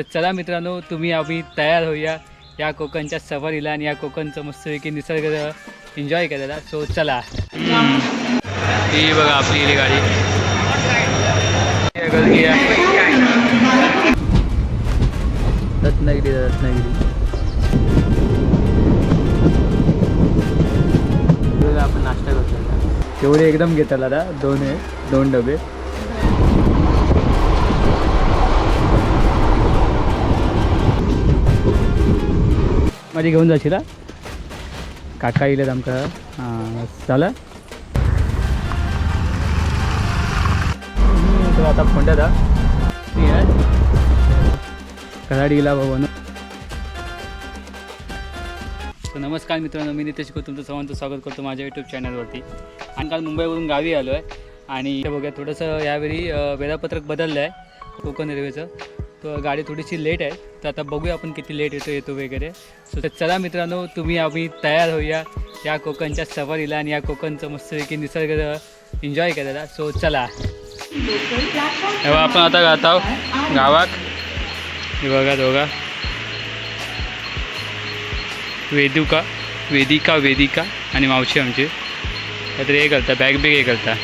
तर चला मित्रांनो तुम्ही आम्ही तयार होऊया या कोकणच्या सफारीला आणि या कोकणचं मस्तपैकी निसर्ग एन्जॉय करायला. सो चला. ही बघा आपली गाडी. रत्नागिरी रत्नागिरी. आपण नाश्ता करतो तेवढे एकदम घेता दादा दोन आहे दोन डबे. माझी घेऊन जाशील काका येईल आमका हां झालं आता फोंड्यात हा. कराडीला बाबा नमस्कार मित्रांनो मी नितेश गो तुमचं सर्वांचं स्वागत करतो माझ्या यूट्यूब चॅनलवरती आणि काल मुंबईवरून गावी आलो आहे आणि बघूया थोडंसं यावेळी वेळापत्रक बदललं आहे कोकण रेल्वेचं तर गाडी थोडीशी लेट आहे. तर आता बघूया आपण किती लेट येतो येतो वगैरे. सो तर चला मित्रांनो तुम्ही आम्ही तयार होऊया या कोकणच्या सफारीला आणि या कोकणचं मस्तपैकी निसर्ग एन्जॉय करायला. सो चला. तेव्हा आपण आता गात आहोत गावात. बघा दोघा. वेदुका वेदिका वेदिका आणि मावशी आमची. काहीतरी हे करता बॅग बिग हे करता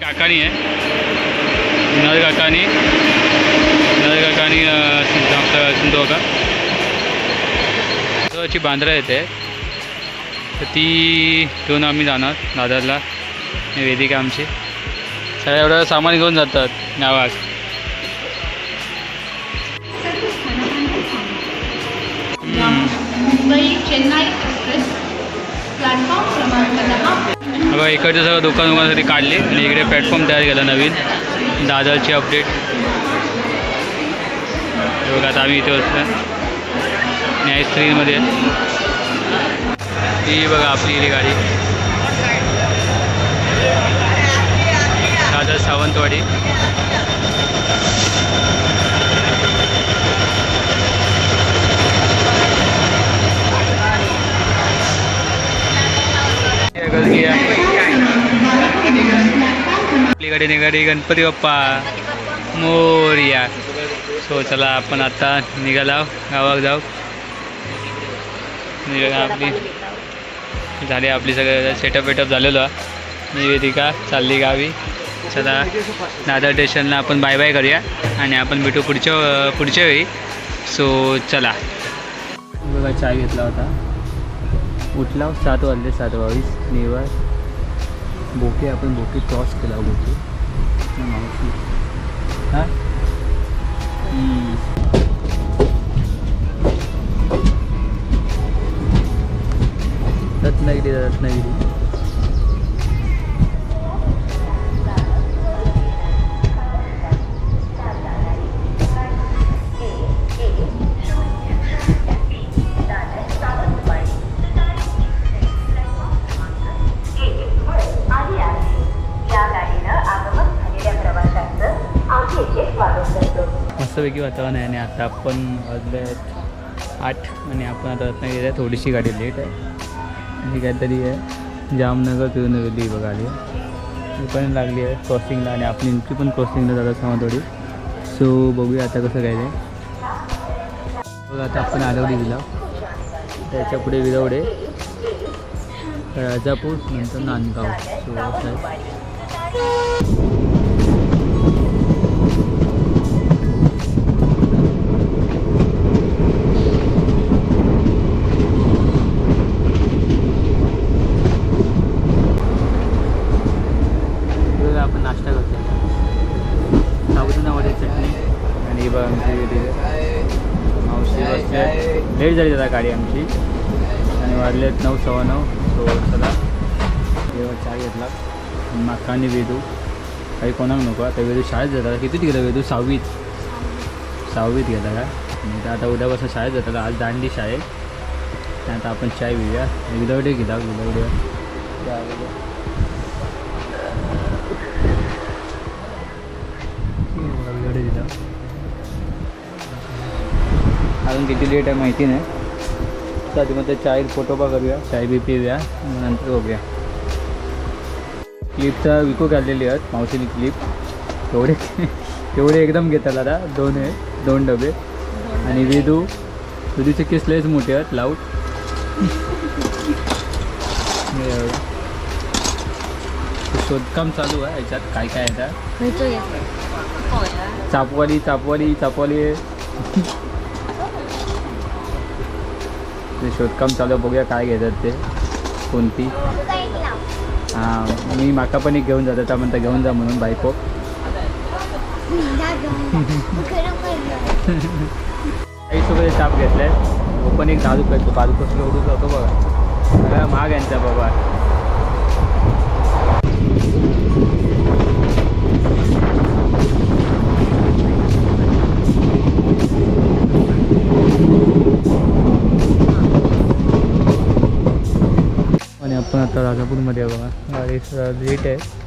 काकानी आहे. नळ काकानी नळ काकानी आपलं सिंधू का ची बांद्रा येते. तर ती घेऊन आम्ही जाणार दादरला. आणि वेदिका आमची. सगळं एवढं सामान घेऊन जातात गावात. मुंबई चेन्नई एक्सप्रेस प्लॅटफॉर्म क्रमांक दहा बघा इकडचे सगळं दुकान दुकानासाठी काढले आणि इकडे प्लॅटफॉर्म तयार केला नवीन. दादरची अपडेट. बघा आता आम्ही इथे असतो न्याय स्त्रीमध्ये. ही बघा आपली ही गाडी. दादर सावंतवाडी गर्दी आहे इकडे निघाली गणपती बाप्पा. मोर्या. सो चला आपण आता निघाला गावात जाऊ. निघा आपली. झाली आपली सगळं. सेटअप वेटअप झालेलो निवेदिका चालली गावी. चला दादर स्टेशनला आपण बाय बाय करूया. आणि आपण भेटू पुढच्या पुढच्या वेळी. सो चला. बघा चाय घेतला होता. उठला सात वाजले सात बावीस निवड बोके अपन बोके टॉस केला बोके रत्नागिरी रत्नागिरी। मस्तपैकी वातावरण आहे आणि आता आपण वाजले आहेत आठ आणि आपण आता रत्नागिरी आहे थोडीशी गाडी लेट आहे. आणि काहीतरी आहे. जामनगर तिरुनेवेली बघा आली ती पण लागली आहे क्रॉसिंगला आणि आपली इंट्री पण क्रॉसिंगला जातात थोडी. सो बघूया आता कसं काय ते. बघा आता आपण आलवडी दिला त्याच्या पुढे विरवडे. राजापूर नंतर नांदगाव. सो असं आहे. झाली दादा गाडी आमची. आणि वाजलेत नऊ सव्वा नऊ. सो चला. जेव्हा चहा घेतला. माका आणि वेदू. काही कोणाक नको आता वेदू शाळेत जातात. कितीत गेलं वेदू? सहावीत. सहावीत गेला का? आणि आता आता उद्यापासून शाळेत जातात. आज दांडी शाळेत. आता आपण चाय पिऊया विदवडे घेता विदवडे विदवडे अजून किती लेट आहे माहिती नाही. तर आधी मग ते चाय फोटोबा करूया चाय बी पिऊया नंतर बघूया. क्लिपचा विको काढलेली आहेत मावशीने क्लिप एवढे तेवढे एकदम घेतात दादा दोन आहे दोन डबे. आणि वेदू वेदूचे केस लयच मोठे आहेत लाऊड. शोधकाम चालू आहे याच्यात काय काय येतात चापवाली चापवाली चापवाली. शोधकाम चालू बघूया काय घेतात ते. कोणती? हां मी माका पण एक घेऊन जातो त्या म्हणता घेऊन जा म्हणून बायको. काही सगळे चाप घेतलाय तो पण एक दहा रुपयाचं दहा रुपये उडू जातो बघा. सगळ्या महाग यांचा बाबा आणि आपण आता राजापूरमध्ये बघा. गाडी लेट आहे.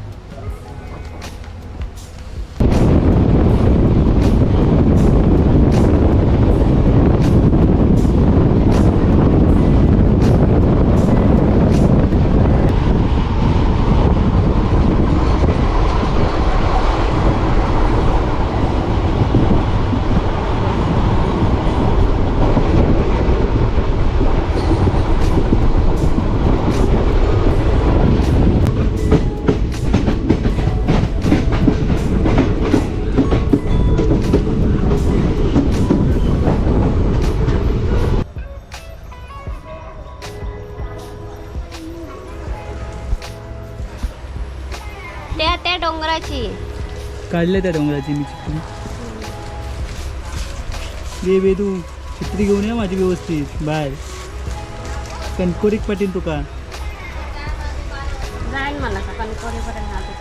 काढले त्या डोंगराची मी चित्री दे बे तू चित्री घेऊन ये माझी व्यवस्थित बाहेर कणकोरीक पाटील तुका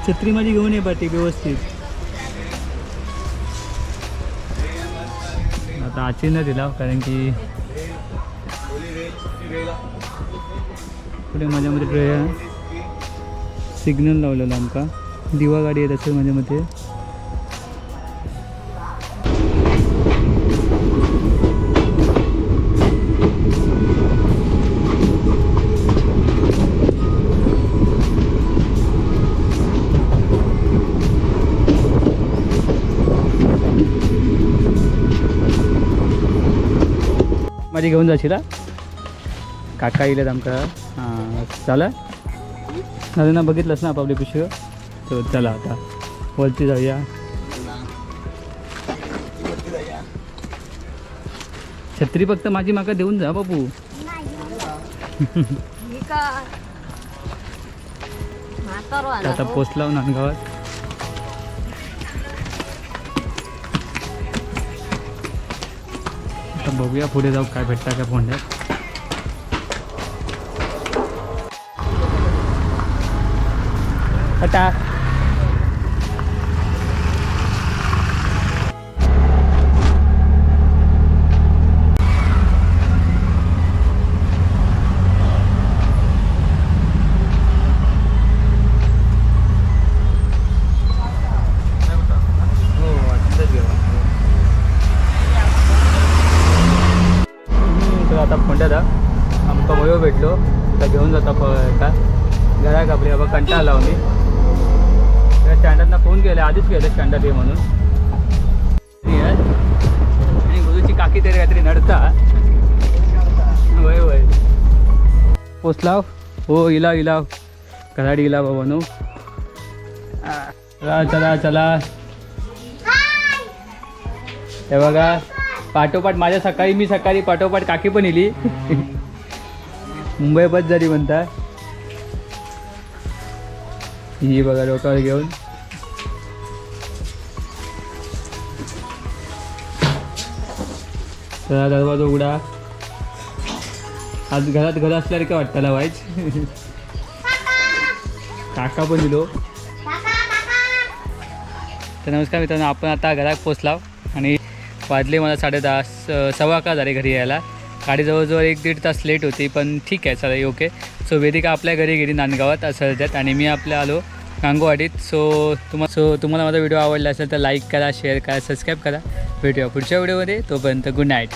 छत्री माझी घेऊन ये पाटी व्यवस्थित. आता आची न दिला कारण की पुढे माझ्या मध्ये सिग्नल लावलेला आमका दिवा गाडी येत असेल माझ्या मते माझी घेऊन जाशील हा? काका येईल आमका. हां झालं ना बघितलंस ना आपापली पिशवी? तर चला आता. वरती जाऊया. छत्री फक्त माझी माका देऊन जा बापू. आता पोचला नांदगावात आता बघूया पुढे जाऊ काय भेटता का फोंड्यात. आता घेऊन जाता का घरा आपली बाबा कंटाळा लावून मी त्या स्टँडर्डना फोन केला आधीच केलं स्टँडर्ड ये म्हणून. आणि गुरुची काकी तरी काहीतरी नडता. वय वय पोचलाव हो इला इलाव घराडी इला बाबा नू. चला चला चला. हे बघा पाठोपाठ माझ्या सकाळी मी सकाळी पाठोपाठ काकी पण इली. मुंबई बस जरी म्हणता ही बघा डोक्यावर घेऊन. चला दरवाजा उघडा. आज घरात घर असल्यावर काय वाटतं वाईच काका पण दिलो. तर नमस्कार मित्रांनो आपण आता घरात पोचला आणि वाजले मला साडे दहा सव्वा का झाले घरी यायला. गाडी जवळजवळ एक दीड तास लेट होती पण ठीक आहे चला ओके सो वेदिका आपल्या घरी गेली नांदगावात असं आणि मी आपल्या आलो गांगोवाडीत. सो तुम्हा सो तुम्हाला माझा व्हिडिओ आवडला असेल तर लाईक करा शेअर करा सबस्क्राईब करा. भेटूया पुढच्या व्हिडिओमध्ये तोपर्यंत गुड नाईट